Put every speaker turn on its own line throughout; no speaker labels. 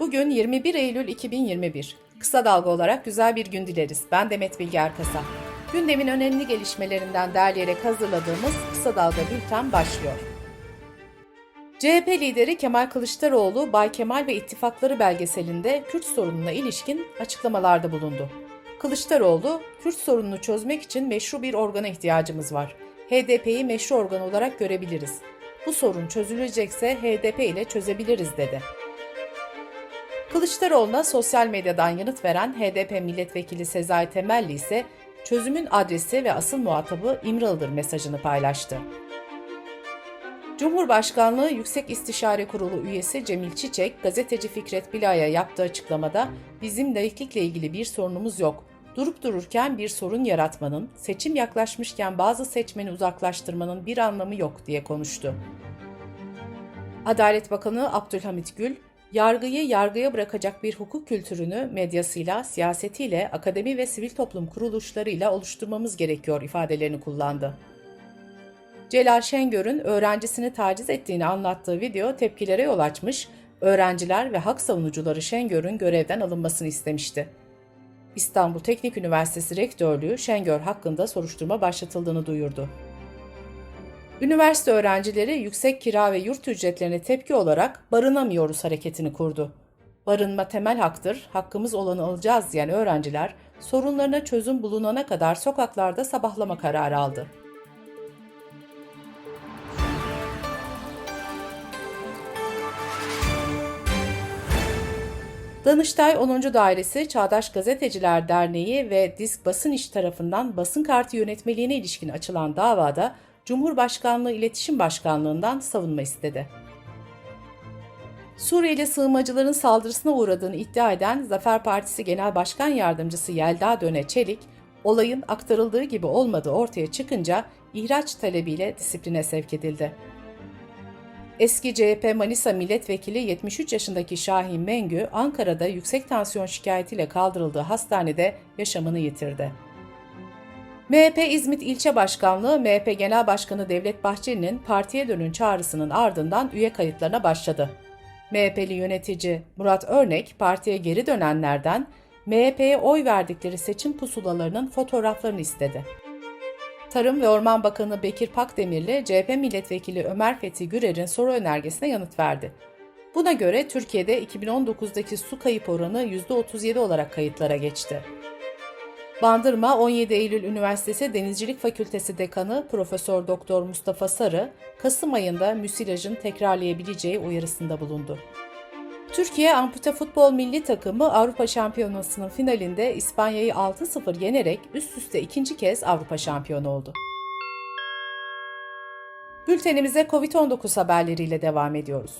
Bugün 21 Eylül 2021. Kısa dalga olarak güzel bir gün dileriz. Ben Demet Bilge Erkasap. Gündemin önemli gelişmelerinden derleyerek hazırladığımız Kısa Dalga Bülten başlıyor. CHP lideri Kemal Kılıçdaroğlu, Bay Kemal ve İttifakları belgeselinde Kürt sorununa ilişkin açıklamalarda bulundu. Kılıçdaroğlu, Kürt sorununu çözmek için meşru bir organa ihtiyacımız var. HDP'yi meşru organ olarak görebiliriz. Bu sorun çözülecekse HDP ile çözebiliriz dedi. Kılıçdaroğlu'na sosyal medyadan yanıt veren HDP milletvekili Sezai Temelli ise çözümün adresi ve asıl muhatabı İmralı'dır mesajını paylaştı. Cumhurbaşkanlığı Yüksek İstişare Kurulu üyesi Cemil Çiçek, gazeteci Fikret Bilay'a yaptığı açıklamada bizim laiklikle ilgili bir sorunumuz yok. Durup dururken bir sorun yaratmanın, seçim yaklaşmışken bazı seçmeni uzaklaştırmanın bir anlamı yok diye konuştu. Adalet Bakanı Abdülhamit Gül, yargıyı yargıya bırakacak bir hukuk kültürünü medyasıyla, siyasetiyle, akademi ve sivil toplum kuruluşlarıyla oluşturmamız gerekiyor ifadelerini kullandı. Celal Şengör'ün öğrencisini taciz ettiğini anlattığı video tepkilere yol açmış, öğrenciler ve hak savunucuları Şengör'ün görevden alınmasını istemişti. İstanbul Teknik Üniversitesi Rektörlüğü Şengör hakkında soruşturma başlatıldığını duyurdu. Üniversite öğrencileri yüksek kira ve yurt ücretlerine tepki olarak barınamıyoruz hareketini kurdu. Barınma temel haktır, hakkımız olanı alacağız diyen öğrenciler sorunlarına çözüm bulunana kadar sokaklarda sabahlama kararı aldı. Danıştay 10. Dairesi Çağdaş Gazeteciler Derneği ve Disk Basın İş tarafından basın kartı yönetmeliğine ilişkin açılan davada Cumhurbaşkanlığı İletişim Başkanlığı'ndan savunma istedi. Suriyeli sığınmacıların saldırısına uğradığını iddia eden Zafer Partisi Genel Başkan Yardımcısı Yelda Döne Çelik, olayın aktarıldığı gibi olmadığı ortaya çıkınca ihraç talebiyle disipline sevk edildi. Eski CHP Manisa Milletvekili 73 yaşındaki Şahin Mengü, Ankara'da yüksek tansiyon şikayetiyle kaldırıldığı hastanede yaşamını yitirdi. MHP İzmit İlçe Başkanlığı, MHP Genel Başkanı Devlet Bahçeli'nin partiye dönün çağrısının ardından üye kayıtlarına başladı. MHP'li yönetici Murat Örnek, partiye geri dönenlerden MHP'ye oy verdikleri seçim pusulalarının fotoğraflarını istedi. Tarım ve Orman Bakanı Bekir Pakdemirli, CHP Milletvekili Ömer Fethi Gürer'in soru önergesine yanıt verdi. Buna göre Türkiye'de 2019'daki su kayıp oranı %37 olarak kayıtlara geçti. Bandırma 17 Eylül Üniversitesi Denizcilik Fakültesi Dekanı Profesör Doktor Mustafa Sarı, Kasım ayında müsilajın tekrarlayabileceği uyarısında bulundu. Türkiye Ampute Futbol Milli Takımı Avrupa Şampiyonası'nın finalinde İspanya'yı 6-0 yenerek üst üste ikinci kez Avrupa şampiyonu oldu. Bültenimize Covid-19 haberleriyle devam ediyoruz.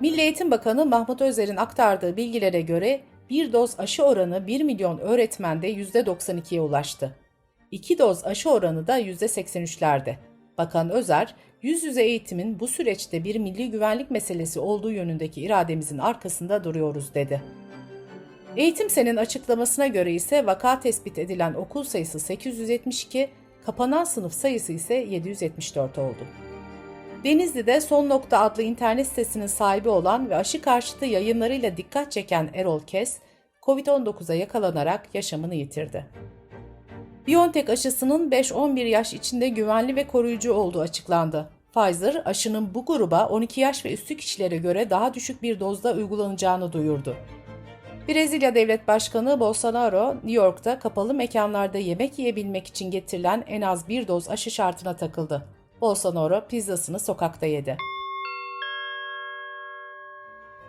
Milli Eğitim Bakanı Mahmut Özer'in aktardığı bilgilere göre bir doz aşı oranı 1 milyon öğretmende %92'ye ulaştı. 2 doz aşı oranı da %83'lerde. Bakan Özer, yüz yüze eğitimin bu süreçte bir milli güvenlik meselesi olduğu yönündeki irademizin arkasında duruyoruz dedi. Eğitim Sen'in açıklamasına göre ise vaka tespit edilen okul sayısı 872, kapanan sınıf sayısı ise 774 oldu. Denizli'de Son Nokta adlı internet sitesinin sahibi olan ve aşı karşıtı yayınlarıyla dikkat çeken Erol Kes, COVID-19'a yakalanarak yaşamını yitirdi. BioNTech aşısının 5-11 yaş içinde güvenli ve koruyucu olduğu açıklandı. Pfizer, aşının bu gruba 12 yaş ve üstü kişilere göre daha düşük bir dozda uygulanacağını duyurdu. Brezilya Devlet Başkanı Bolsonaro, New York'ta kapalı mekanlarda yemek yiyebilmek için getirilen en az bir doz aşı şartına takıldı. Bolsonaro pizzasını sokakta yedi.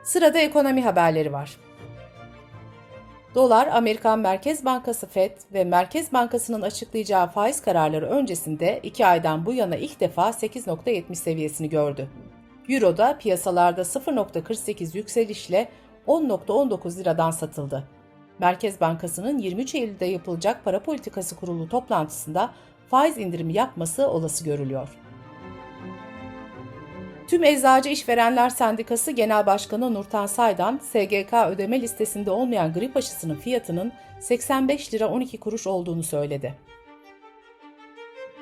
Sırada ekonomi haberleri var. Dolar, Amerikan Merkez Bankası FED ve Merkez Bankası'nın açıklayacağı faiz kararları öncesinde 2 aydan bu yana ilk defa 8.70 seviyesini gördü. Euro da piyasalarda 0.48 yükselişle 10.19 liradan satıldı. Merkez Bankası'nın 23 Eylül'de yapılacak para politikası kurulu toplantısında faiz indirimi yapması olası görülüyor. Tüm Eczacı İşverenler Sendikası Genel Başkanı Nurtan Saydan, SGK ödeme listesinde olmayan grip aşısının fiyatının 85 lira 12 kuruş olduğunu söyledi.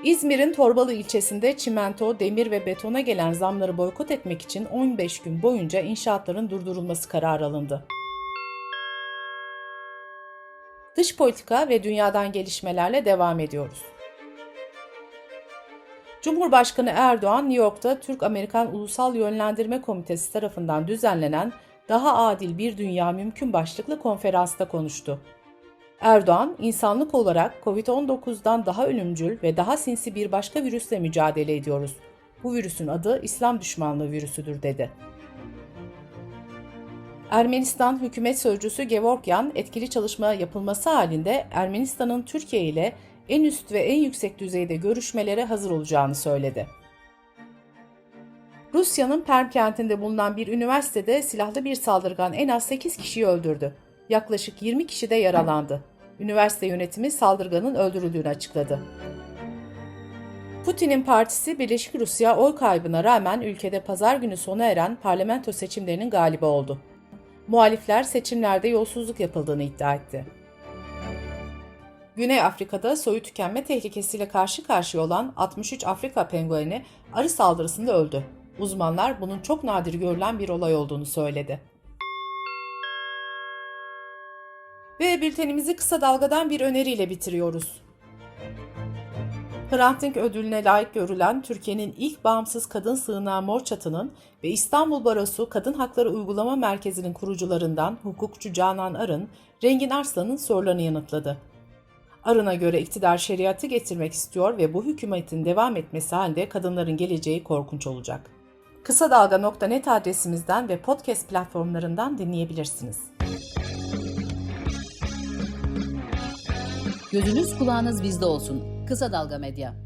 İzmir'in Torbalı ilçesinde çimento, demir ve betona gelen zamları boykot etmek için 15 gün boyunca inşaatların durdurulması kararı alındı. Dış politika ve dünyadan gelişmelerle devam ediyoruz. Cumhurbaşkanı Erdoğan, New York'ta Türk-Amerikan Ulusal Yönlendirme Komitesi tarafından düzenlenen Daha Adil Bir Dünya Mümkün başlıklı konferansta konuştu. Erdoğan, insanlık olarak COVID-19'dan daha ölümcül ve daha sinsi bir başka virüsle mücadele ediyoruz. Bu virüsün adı İslam düşmanlığı virüsüdür dedi. Ermenistan hükümet sözcüsü Gevorkyan, etkili çalışma yapılması halinde Ermenistan'ın Türkiye ile en üst ve en yüksek düzeyde görüşmelere hazır olacağını söyledi. Rusya'nın Perm kentinde bulunan bir üniversitede silahlı bir saldırgan en az 8 kişiyi öldürdü. Yaklaşık 20 kişi de yaralandı. Üniversite yönetimi saldırganın öldürüldüğünü açıkladı. Putin'in partisi Birleşik Rusya oy kaybına rağmen ülkede pazar günü sona eren parlamento seçimlerinin galibi oldu. Muhalifler seçimlerde yolsuzluk yapıldığını iddia etti. Güney Afrika'da soyu tükenme tehlikesiyle karşı karşıya olan 63 Afrika pengueni arı saldırısında öldü. Uzmanlar bunun çok nadir görülen bir olay olduğunu söyledi. Ve bültenimizi kısa dalgadan bir öneriyle bitiriyoruz. Hrant Dink ödülüne layık görülen Türkiye'nin ilk bağımsız kadın sığınağı Mor Çatı'nın ve İstanbul Barosu Kadın Hakları Uygulama Merkezi'nin kurucularından hukukçu Canan Arın, Rengin Arslan'ın sorularını yanıtladı. Arın'a göre iktidar şeriatı getirmek istiyor ve bu hükümetin devam etmesi halinde kadınların geleceği korkunç olacak. Kısa Dalga.net adresimizden ve podcast platformlarından dinleyebilirsiniz.
Gözünüz kulağınız bizde olsun. Kısa Dalga Medya.